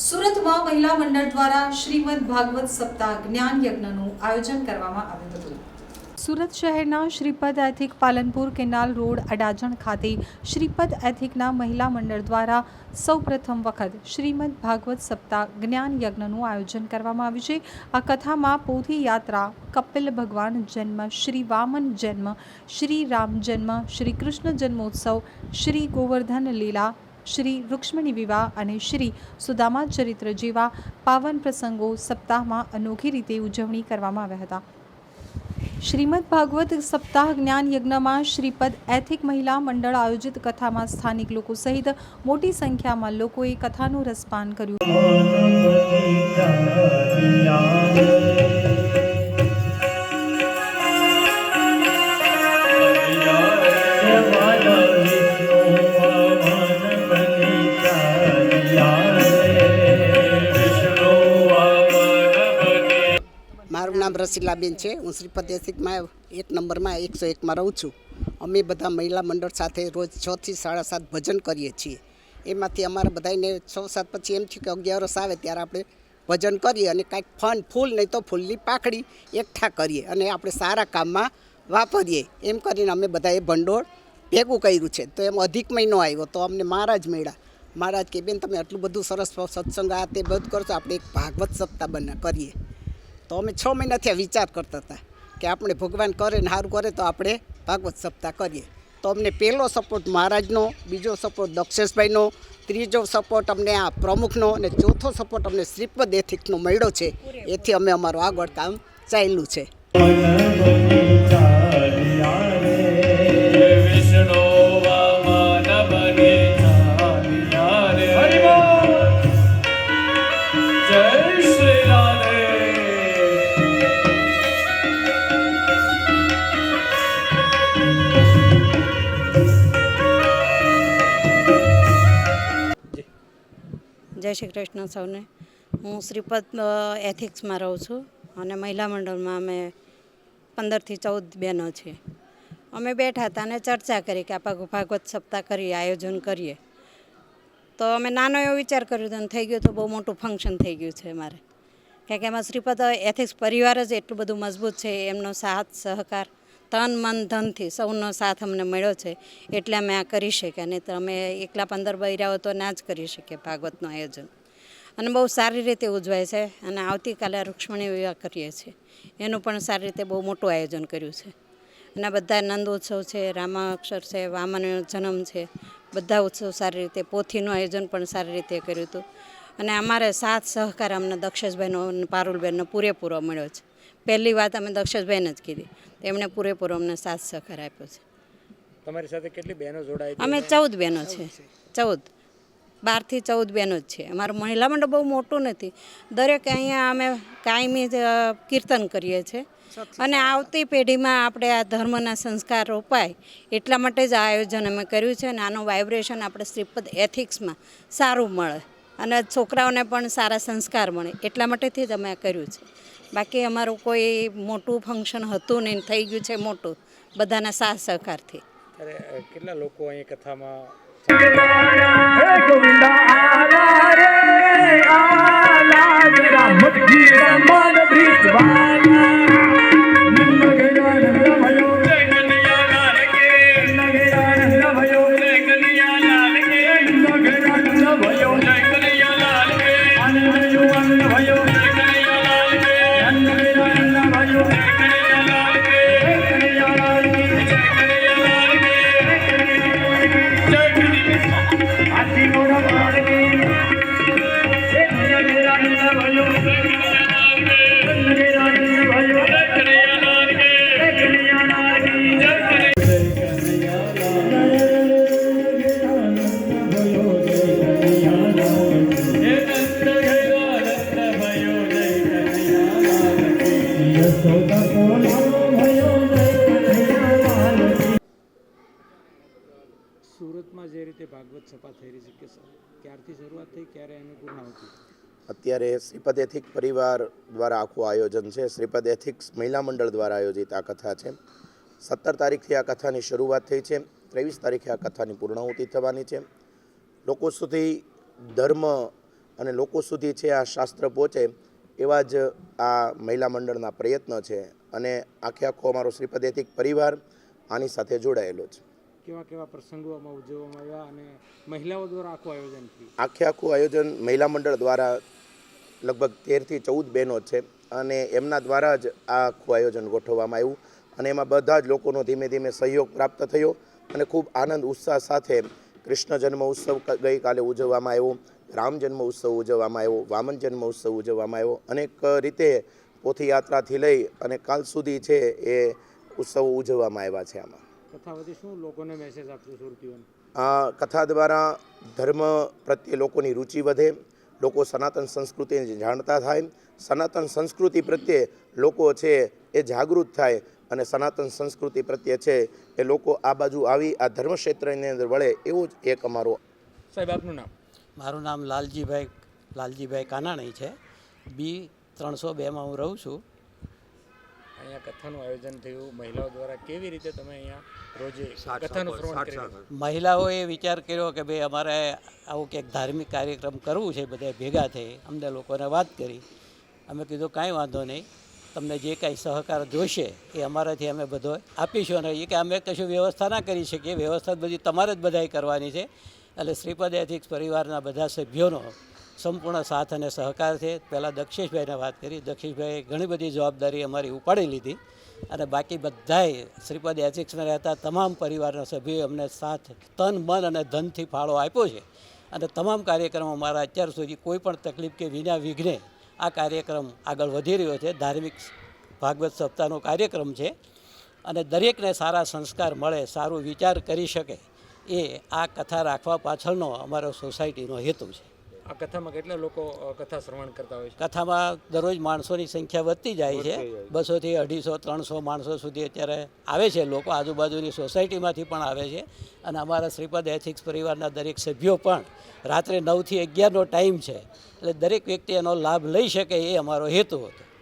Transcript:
સુરતમાં મહિલા મંડળ દ્વારા શ્રીમદ ભાગવત સપ્તાહ જ્ઞાન યજ્ઞનું આયોજન કરવામાં આવ્યું હતું. સુરત શહેરના Shripad ethic Palanpur canal road Adajan ખાતે શ્રીપદ એથિકના મહિલા મંડળ દ્વારા સૌપ્રથમ વખત શ્રીમદ ભાગવત સપ્તાહ જ્ઞાન યજ્ઞનું આયોજન કરવામાં આવ્યું છે. આ કથામાં પોથી યાત્રા, કપિલ ભગવાન જન્મ, શ્રી વામન જન્મ, શ્રી રામ જન્મ, શ્રી કૃષ્ણ જન્મોત્સવ, શ્રી ગોવર્ધન લીલા શ્રી રૂક્ષ્મણી વિવાહ અને શ્રી સુદામા ચરિત્ર જેવા પાવન પ્રસંગો સપ્તાહમાં અનોખી રીતે ઉજવણી કરવામાં આવ્યા હતા. શ્રીમદ ભાગવત સપ્તાહ જ્ઞાન યજ્ઞમાં શ્રીપદ એથિક મહિલા મંડળ આયોજિત કથામાં સ્થાનિક લોકો સહિત મોટી સંખ્યામાં લોકોએ કથાનું રસપાન કર્યું. રસીલાબેન છે. હું શ્રીપતિ એસિકમાં એક નંબરમાં એકસો એકમાં રહું છું. અમે બધા મહિલા મંડળ સાથે રોજ છ થી સાડા સાત ભજન કરીએ છીએ. એમાંથી અમારા બધાને છ સાત પછી એમ થયું કે અગિયારસ આવે ત્યારે આપણે ભજન કરીએ અને કાંઈક ફન, ફૂલ નહીં તો ફૂલની પાકડી એકઠા કરીએ અને આપણે સારા કામમાં વાપરીએ. એમ કરીને અમે બધાએ ભંડોળ ભેગું કર્યું છે. તો એમ અધિક મહિનો આવ્યો, તો અમને મહારાજ મળ્યા. મહારાજ કે, બેન, તમે આટલું બધું સરસ સત્સંગ આ તે બધું કરશો, આપણે એક ભાગવત સપ્તાહ બના, કરીએ. તો અમે છ મહિનાથી આ વિચાર કરતા હતા કે આપણે ભગવાન કરે ને સારું કરે તો આપણે ભાગવત સપ્તાહ કરીએ. તો અમને પહેલો સપોર્ટ મહારાજનો, બીજો સપોર્ટ દક્ષેશભાઈનો, ત્રીજો સપોર્ટ અમને આ પ્રમુખનો અને ચોથો સપોર્ટ અમને શ્રીપદ એથિકનો મળ્યો છે. એથી અમે અમારું આગળ કામ ચાલ્યું છે. જય શ્રી કૃષ્ણ સૌને. હું શ્રીપદ એથિક્સમાં રહું છું અને મહિલા મંડળમાં અમે પંદરથી ચૌદ બહેનો છીએ. અમે બેઠા હતા અને ચર્ચા કરી કે આપણે ભાગવત સપ્તાહ કરીએ, આયોજન કરીએ. તો અમે નાનો એવો વિચાર કર્યો હતો થઈ ગયું તો બહુ મોટું ફંક્શન થઈ ગયું છે મારે કારણ કે એમાં શ્રીપદ, એથિક્સ પરિવાર જ એટલું બધું મજબૂત છે, એમનો સાથ, સહકાર તન, મન, ધનથી સૌનો સાથ અમને મળ્યો છે એટલે અમે આ કરી શક્યા નહીં તો અમે એકલા પંદર બૈરાઓ તો ના જ કરી શકીએ ભાગવતનું આયોજન. અને બહુ સારી રીતે ઉજવાય છે અને આવતીકાલે રૂક્ષ્મણી વિવાહ કરીએ છીએ. એનું પણ સારી રીતે બહુ મોટું આયોજન કર્યું છે. અને બધા નંદોત્સવ છે, રામાક્ષર છે, વામન જન્મ છે, બધા ઉત્સવ સારી રીતે પોથીનું આયોજન પણ સારી રીતે કર્યું હતું. અને અમારે સાથ સહકાર અમને દક્ષેશભાઈનો પારુલબેનનો પૂરેપૂરો મળ્યો છે. પહેલી વાત અમે દક્ષેશભાઈને જ કીધી. તેમણે પૂરેપૂરો અમને સાથ સહકાર આપ્યો છે. તમારી સાથે કેટલી બહેનો જોડાય અમે ચૌદ બહેનો છે. ચૌદ. બારથી ચૌદ બહેનો જ છે. અમારું મહિલા મંડળ બહુ મોટું નથી. દરેક અહીંયા અમે કાયમી કીર્તન કરીએ છીએ અને આવતી પેઢીમાં આપણે આ ધર્મના સંસ્કાર રોપાય એટલા માટે જ આ આયોજન અમે કર્યું છે અને આનું વાઇબ્રેશન આપણે શ્રીપદ એથિક્સમાં સારું મળે. અને છોકરાઓને પણ સારા સંસ્કાર મળે એટલા માટેથી જ અમે આ કર્યું છે. બાકી અમારું કોઈ મોટું ફંક્શન હતું નહીં થઈ ગયું છે મોટું બધાના સાથ સહકારથી. કેટલા લોકો અહીં કથામાં ગોવિંદા સુરતમાં જે રીતે ભાગવત સભા થઈ રહી છે કે ક્યારથી શરૂઆત થઈ, ક્યારે એની પૂર્ણાવતી અત્યારે શ્રીપદ એથિક પરિવાર દ્વારા આખું આયોજન છે. શ્રીપદ એથિક્સ મહિલા મંડળ દ્વારા આયોજિત આ કથા છે. સત્તર તારીખથી આ કથાની શરૂઆત થઈ છે. ત્રેવીસ તારીખે આ કથાની પૂર્ણાહુતિ થવાની છે. લોકો સુધી ધર્મ અને લોકો સુધી છે આ શાસ્ત્ર પહોંચે એવા જ આ મહિલા મંડળના પ્રયત્ન છે અને આખે આખો અમારો શ્રીપદ એથિક પરિવાર આની સાથે જોડાયેલો છે. કેવા કેવા પ્રસંગો આમાં ઉજવવામાં આવ્યા અને મહિલાઓ દ્વારા આખું આયોજન આખે આખું આયોજન મહિલા મંડળ દ્વારા લગભગ તેરથી ચૌદ બહેનો છે અને એમના દ્વારા જ આ આખું આયોજન ગોઠવવામાં આવ્યું અને એમાં બધા જ લોકોનો ધીમે ધીમે સહયોગ પ્રાપ્ત થયો અને ખૂબ આનંદ ઉત્સાહ સાથે કૃષ્ણ જન્મ ઉત્સવ ગઈકાલે ઉજવવામાં આવ્યો રામ જન્મ ઉત્સવ ઉજવવામાં આવ્યો વામન જન્મ ઉત્સવ ઉજવવામાં આવ્યો. અનેક રીતે પોથીયાત્રાથી લઈ અને કાલ સુધી છે એ ઉત્સવો ઉજવવામાં આવ્યા છે આમાં. કથા શું લોકોને મેસેજ આપશો સુરતીઓને? આ કથા દ્વારા ધર્મ પ્રત્યે લોકોની રુચિ વધે લોકો સનાતન સંસ્કૃતિને જાણતા થાય સનાતન સંસ્કૃતિ પ્રત્યે લોકો છે એ જાગૃત થાય અને સનાતન સંસ્કૃતિ પ્રત્યે છે એ લોકો આ બાજુ આવી આ ધર્મ ક્ષેત્રની અંદર વળે એવો જ એક અમારો સાહેબ આપનું નામ? મારું નામ લાલજીભાઈ લાલજીભાઈ કાનાણી છે. બી ત્રણસો બેમાં હું રહું છું. અહીંયા કથાનું આયોજન થયું. મહિલાઓ દ્વારા કેવી રીતે તમે અહીંયા રોજે કથાનું? મહિલાઓએ વિચાર કર્યો કે ભાઈ અમારે આવું કંઈક ધાર્મિક કાર્યક્રમ કરવું છે બધા ભેગા થઈ અમને લોકોને વાત કરી. અમે કીધું કાંઈ વાંધો નહીં. તમને જે કાંઈ સહકાર જોઈશે એ અમારાથી અમે બધો આપીશું અને એ કે અમે કશું વ્યવસ્થા ના કરી શકીએ. વ્યવસ્થા બધી તમારે જ બધાએ કરવાની છે. એટલે શ્રીપદ એથિક્સ પરિવારના બધા સભ્યોનો સંપૂર્ણ સાથ અને સહકાર છે. પહેલાં દક્ષેશભાઈને વાત કરી. દક્ષેશભાઈએ ઘણી બધી જવાબદારી અમારી ઉપાડી લીધી અને બાકી બધાએ શ્રીપદ એથિક્સમાં રહેતા તમામ પરિવારના સભ્યોએ અમને સાથ, તન, મન અને ધનથી ફાળો આપ્યો છે. અને તમામ કાર્યક્રમો મારા અત્યાર સુધી કોઈ પણ તકલીફ કે વિના વિઘ્ને આ કાર્યક્રમ આગળ વધી રહ્યો છે. ધાર્મિક ભાગવત સપ્તાહનો કાર્યક્રમ છે. અને દરેકને સારા સંસ્કાર મળે, સારું વિચાર કરી શકે એ આ કથા રાખવા પાછળનો અમારો સોસાયટીનો હેતુ છે. આ કથામાં કેટલા લોકો કથા શ્રવણ કરતા હોય છે? કથામાં દરરોજ માણસોની સંખ્યા વધતી જાય છે. બસોથી અઢીસો ત્રણસો માણસો સુધી અત્યારે આવે છે લોકો. આજુબાજુની સોસાયટીમાંથી પણ આવે છે. અને અમારા શ્રીપદ એથિક્સ પરિવારના દરેક સભ્યો પણ રાત્રે નવથી અગિયારનો ટાઈમ છે. એટલે દરેક વ્યક્તિ એનો લાભ લઈ શકે એ અમારો હેતુ હતો.